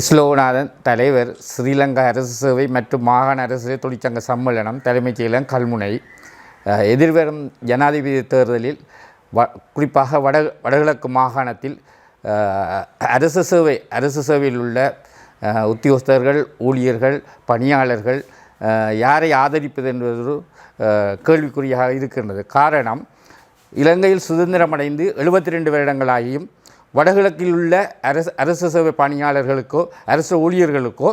இஸ்லோநாதன் தலைவர் ஸ்ரீலங்கா அரசு சேவை மற்றும் மாகாண அரசு தொழிற்சங்க சம்மேளனம் தலைமைச் செயலகம் கல்முனை. எதிர்வரும் ஜனாதிபதி தேர்தலில் வ குறிப்பாக வட வடகிழக்கு மாகாணத்தில் அரசு சேவை அரசு சேவையில் உள்ள உத்தியோகஸ்தர்கள் ஊழியர்கள் பணியாளர்கள் யாரை ஆதரிப்பது என்பது கேள்விக்குறியாக இருக்கின்றது. காரணம் இலங்கையில் சுதந்திரமடைந்து எழுபத்தி ரெண்டு வருடங்களாகியும் வடகிழக்கில் உள்ள அரசு அரசு சேவை பணியாளர்களுக்கோ அரசு ஊழியர்களுக்கோ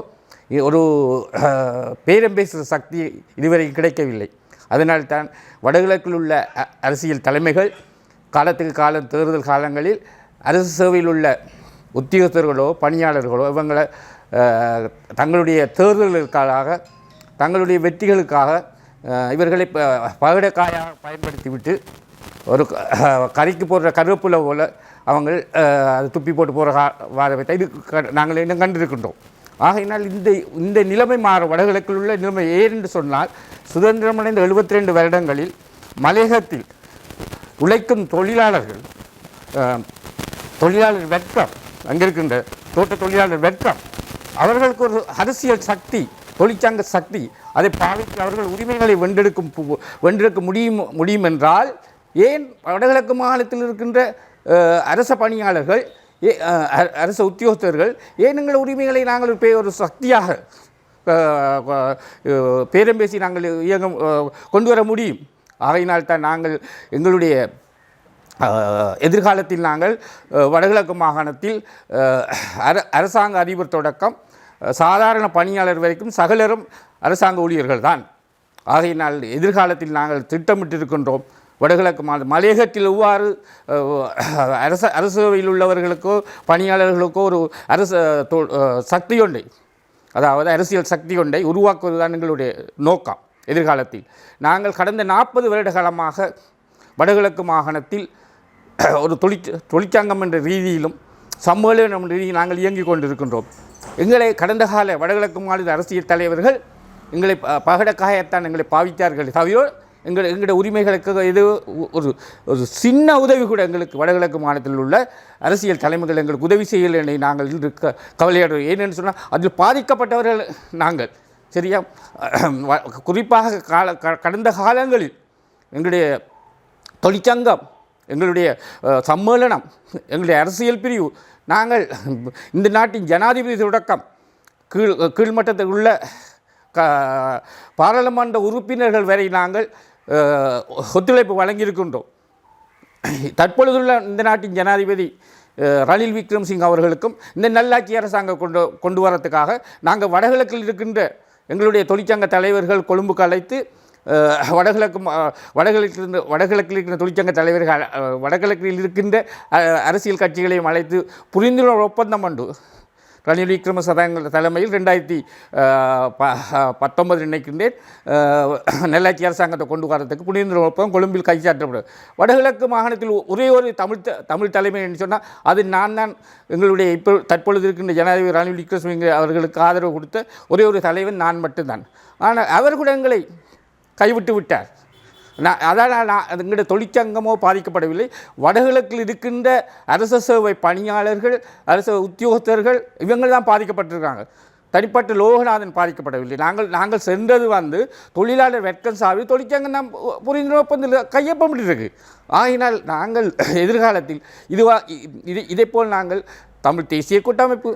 இ- ஒரு பேரம் பேசுகிற சக்தி இதுவரை கிடைக்கவில்லை. அதனால்தான் வடகிழக்கில் உள்ள அ- அரசியல் தலைமைகள் காலத்துக்கு காலம் தேர்தல் காலங்களில் அரசு சேவையில் உள்ள உத்தியோகஸ்தர்களோ பணியாளர்களோ இவங்களை தங்களுடைய தேர்தல்களுக்காக தங்களுடைய வெற்றிகளுக்காக இவர்களை ப- பகடக்காயாக பயன்படுத்திவிட்டு ஒரு கறிக்கு போடுற கருவேப்பிலை போல அவங்க அது துப்பி போட்டு போகிற வார இது க- நாங்கள் இன்னும் கண்டிருக்கின்றோம்? ஆகையினால் இந்த இந்த நிலைமை மாற வடகிழக்கில் உள்ள நிலைமை ஏறென்று சொன்னால் சுதந்திரமடைந்த எழுபத்தி ரெண்டு வருடங்களில் மலையகத்தில் உழைக்கும் தொழிலாளர்கள் தொழிலாளர் வெற்றம் அங்கே இருக்கின்ற தோட்ட தொழிலாளர் வெற்றம் அவர்களுக்கு ஒரு அரசியல் சக்தி தொழிற்சங்க சக்தி அதை பாவித்து அவர்கள் உரிமைகளை வென்றெடுக்கும் பு- வென்றெடுக்க முடியும் முடியும் என்றால் ஏன் வடகிழக்கு மாநிலத்தில் இருக்கின்ற அரச பணியாளர்கள் ஏ- அ- அரச உத்தியோகத்தர்கள் ஏன் எங்கள் உரிமைகளை நாங்கள் ஒரு ஒரு சக்தியாக பேரம் பேசி நாங்கள் இயங்க கொண்டு வர முடியும்? ஆகையினால் தான் நாங்கள் எங்களுடைய எதிர்காலத்தில் நாங்கள் வடகிழக்கு மாகாணத்தில் அர அரசாங்க அதிபர் தொடக்கம் சாதாரண பணியாளர் வரைக்கும் சகலரும் அரசாங்க ஊழியர்கள் தான் ஆகையினால் எதிர்காலத்தில் நாங்கள் திட்டமிட்டிருக்கின்றோம். வடகிழக்கு மாநில மலையகத்தில் எவ்வாறு அரச அரசவையில் உள்ளவர்களுக்கோ பணியாளர்களுக்கோ ஒரு அரசு தொ- சக்தி ஒன்றை அதாவது அரசியல் சக்தி ஒன்றை உருவாக்குவதுதான் எங்களுடைய நோக்கம் எதிர்காலத்தில். நாங்கள் கடந்த நாற்பது வருட காலமாக வடகிழக்கு மாகாணத்தில் ஒரு தொழிற் தொழிற்சங்கம் என்ற ரீதியிலும் சம்மேளனம் என்ற ரீதியில் நாங்கள் இயங்கிக் கொண்டிருக்கின்றோம். எங்களை கடந்த கால வடகிழக்கு மாநில அரசியல் தலைவர்கள் எங்களை ப- பகடக்காயத்தான் எங்களை பாவித்தார்கள் தவிர எங்கள் எங்களுடைய உரிமைகளுக்கு இது ஒரு ஒரு சின்ன உதவி கூட எங்களுக்கு வடகிழக்கு மாநிலத்தில் உள்ள அரசியல் தலைமைகள் எங்களுக்கு உதவி செய்யலை நாங்கள் நாங்கள் இருக்க கவலையாடுவோம். ஏனென்று சொன்னால் அதில் பாதிக்கப்பட்டவர்கள் நாங்கள். சரியா? குறிப்பாக கால க- கடந்த காலங்களில் எங்களுடைய தொழிற்சங்கம் எங்களுடைய சம்மேளனம் எங்களுடைய அரசியல் பிரிவு நாங்கள் இந்த நாட்டின் ஜனாதிபதி தொடக்கம் கீழ் கீழ்மட்டத்தில் உள்ள க பாராளுமன்ற உறுப்பினர்கள் வரை நாங்கள் ஒத்துழைப்பு வழங்கியிருக்கின்றோம். தற்பொழுதுள்ள இந்த நாட்டின் ஜனாதிபதி ரணில் விக்ரம்சிங் அவர்களுக்கும் இந்த நல்லாட்சி அரசாங்கம் கொண்டு கொண்டு வரத்துக்காக நாங்கள் வடகிழக்கில் இருக்கின்ற எங்களுடைய தொழிற்சங்க தலைவர்கள் கொழும்புக்கு அழைத்து வடகிழக்கு வடகிழக்கிலிருந்து வடகிழக்கில் இருந்து வடகிழக்கில் தொழிற்சங்க தலைவர்கள் வடகிழக்கில் இருக்கின்ற அரசியல் கட்சிகளையும் அழைத்து புரிந்துணர்வு ஒப்பந்தம் உண்டு ரணில் விக்ரமசதங்க தலைமையில் ரெண்டாயிரத்தி ப பத்தொன்பது நினைக்கின்றேன். நெல்லாட்சி அரசாங்கத்தை கொண்டு வரத்துக்கு புனித ஒப்பந்தம் கொழும்பில் கைச்சாற்றப்படும் வடகிழக்கு மாகாணத்தில் ஒரே ஒரு தமிழ் த- தமிழ் தலைமை என்று சொன்னால் அது நான் தான் எங்களுடைய இப்போ தற்பொழுது இருக்கின்ற ஜனாதிபதி ரணில் விக்ரமசிங்க அவர்களுக்கு ஆதரவு கொடுத்த ஒரே ஒரு தலைவன் நான் மட்டும்தான். ஆனால் அவர் கூட எங்களை கைவிட்டு விட்டார். நான் அதான் நான் எங்களுடைய தொழிற்சங்கமோ பாதிக்கப்படவில்லை. வடகிழக்கில் இருக்கின்ற அரச சேவை பணியாளர்கள் அரச உத்தியோகத்தர்கள் இவங்க தான் பாதிக்கப்பட்டிருக்காங்க. தனிப்பட்ட லோகநாதன் பாதிக்கப்படவில்லை. நாங்கள் நாங்கள் சென்றது வந்து தொழிலாளர் வெட்கம் சாவி தொழிற்சங்கம் நாம் புரிந்து ஒப்பந்தத்தில் கையொப்பமிட்டிருக்கு. ஆகினால் நாங்கள் எதிர்காலத்தில் இதுவா இ- இது இதைப்போல் நாங்கள் தமிழ் தேசிய கூட்டமைப்பு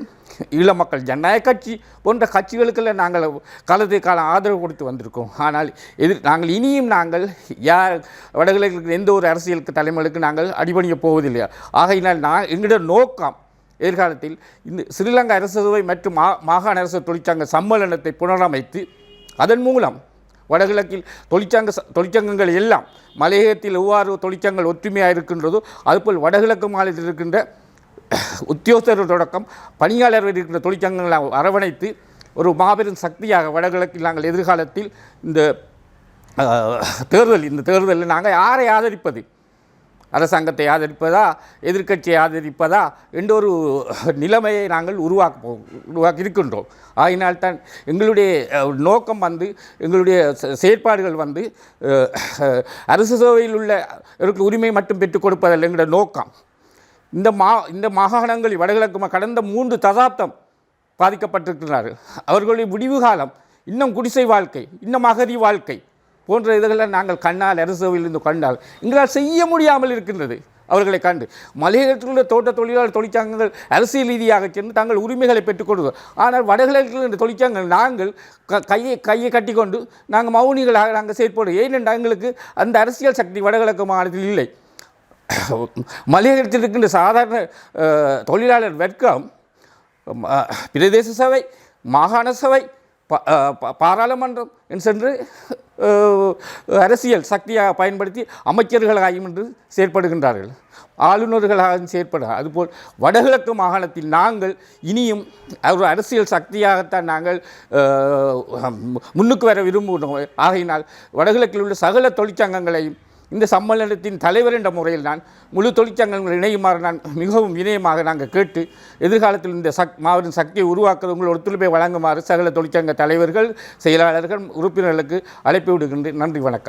ஈழ மக்கள் ஜனநாயக கட்சி போன்ற கட்சிகளுக்கெல்லாம் நாங்கள் காலத்துக்கு காலம் ஆதரவு கொடுத்து வந்திருக்கோம். ஆனால் எதிர் நாங்கள் இனியும் நாங்கள் யார் வடகிழக்கு எந்த ஒரு அரசியலுக்கு தலைமைகளுக்கு நாங்கள் அடிபணிய போவதில்லை. ஆகையினால் நான் எங்களுடைய நோக்கம் எதிர்காலத்தில் இந்த ஸ்ரீலங்கா அரசு மற்றும் மா மாகாண அரசு தொழிற்சங்க சம்மேளனத்தை புனரமைத்து அதன் மூலம் வடகிழக்கில் தொழிற்சங்க தொழிற்சங்கங்கள் எல்லாம் மலையகத்தில் எவ்வாறு தொழிற்சங்கங்கள் ஒற்றுமையாக இருக்கின்றதோ அதுபோல் வடகிழக்கு மாநிலத்தில் இருக்கின்ற உத்தியோகத்தர்கள் தொடக்கம் பணியாளர்கள் இருக்கிற தொழிற்சங்கங்களை அரவணைத்து ஒரு மாபெரும் சக்தியாக வடகிழக்கில் நாங்கள் எதிர்காலத்தில் இந்த தேர்தல் இந்த தேர்தலில் நாங்கள் யாரை ஆதரிப்பது? அரசாங்கத்தை ஆதரிப்பதா? எதிர்க்கட்சியை ஆதரிப்பதா? என்ற ஒரு நிலைமையை நாங்கள் உருவாக்க உருவாக்கி இருக்கின்றோம். ஆகினால்தான் எங்களுடைய நோக்கம் வந்து எங்களுடைய செ- செயற்பாடுகள் வந்து அரசு சேவையில் உள்ள உரிமை மட்டும் பெற்றுக் கொடுப்பதல்ல எங்களுடைய நோக்கம். இந்த மா இந்த மாகாணங்களில் வடகிழக்கு கடந்த மூன்று தசாப்தம் பாதிக்கப்பட்டிருக்கிறார்கள். அவர்களுடைய முடிவு காலம் இன்னும் குடிசை வாழ்க்கை இன்னும் அகதி வாழ்க்கை போன்ற இதுகளை நாங்கள் கண்ணால் அரசவையிலிருந்து கண்டால் எங்களால் செய்ய முடியாமல் இருக்கின்றது. அவர்களை கண்டு மலையகத்தில் உள்ள தோட்ட தொழிலாளர் தொழிற்சங்கங்கள் அரசியல் ரீதியாக சென்று தங்கள் உரிமைகளை பெற்றுக்கொள்வது ஆனால் வடகிழக்கில் இந்த தொழிற்சங்கங்கள் நாங்கள் க கையை கையை கட்டிக்கொண்டு நாங்கள் மௌனிகளாக நாங்கள் செயற்படுவோம். ஏனென்றால் எங்களுக்கு அந்த அரசியல் சக்தி வடகிழக்கு மாநிலத்தில் இல்லை. மலையகத்தில் இருக்கின்ற சாதாரண தொழிலாளர் வர்க்கம் பிரதேச சபை மாகாண சபை பாராளுமன்றம் என்று சென்று அரசியல் சக்தியாக பயன்படுத்தி அமைச்சர்களாகும் என்று செயற்படுகின்றார்கள். ஆளுநர்களாகவும் செயற்பட அதுபோல் வடகிழக்கு மாகாணத்தில் நாங்கள் இனியும் ஒரு அரசியல் சக்தியாகத்தான் நாங்கள் முன்னுக்கு வர விரும்புகிறோம். ஆகையினால் வடகிழக்கில் உள்ள சகல தொழிற்சங்கங்களையும் இந்த சம்மேளனத்தின் தலைவர் என்ற முறையில் நான் முழு தொழிற்சங்கங்கள் இணையுமாறு நான் மிகவும் வினயமாக நாங்கள் கேட்டு எதிர்காலத்தில் இந்த சக் மாபெரும் சக்தியை உருவாக்குவது உங்கள் ஒத்துழைப்பை வழங்குமாறு சகல தொழிற்சங்க தலைவர்கள் செயலாளர்கள் உறுப்பினர்களுக்கு அழைப்பு விடுகின்றேன். நன்றி வணக்கம்.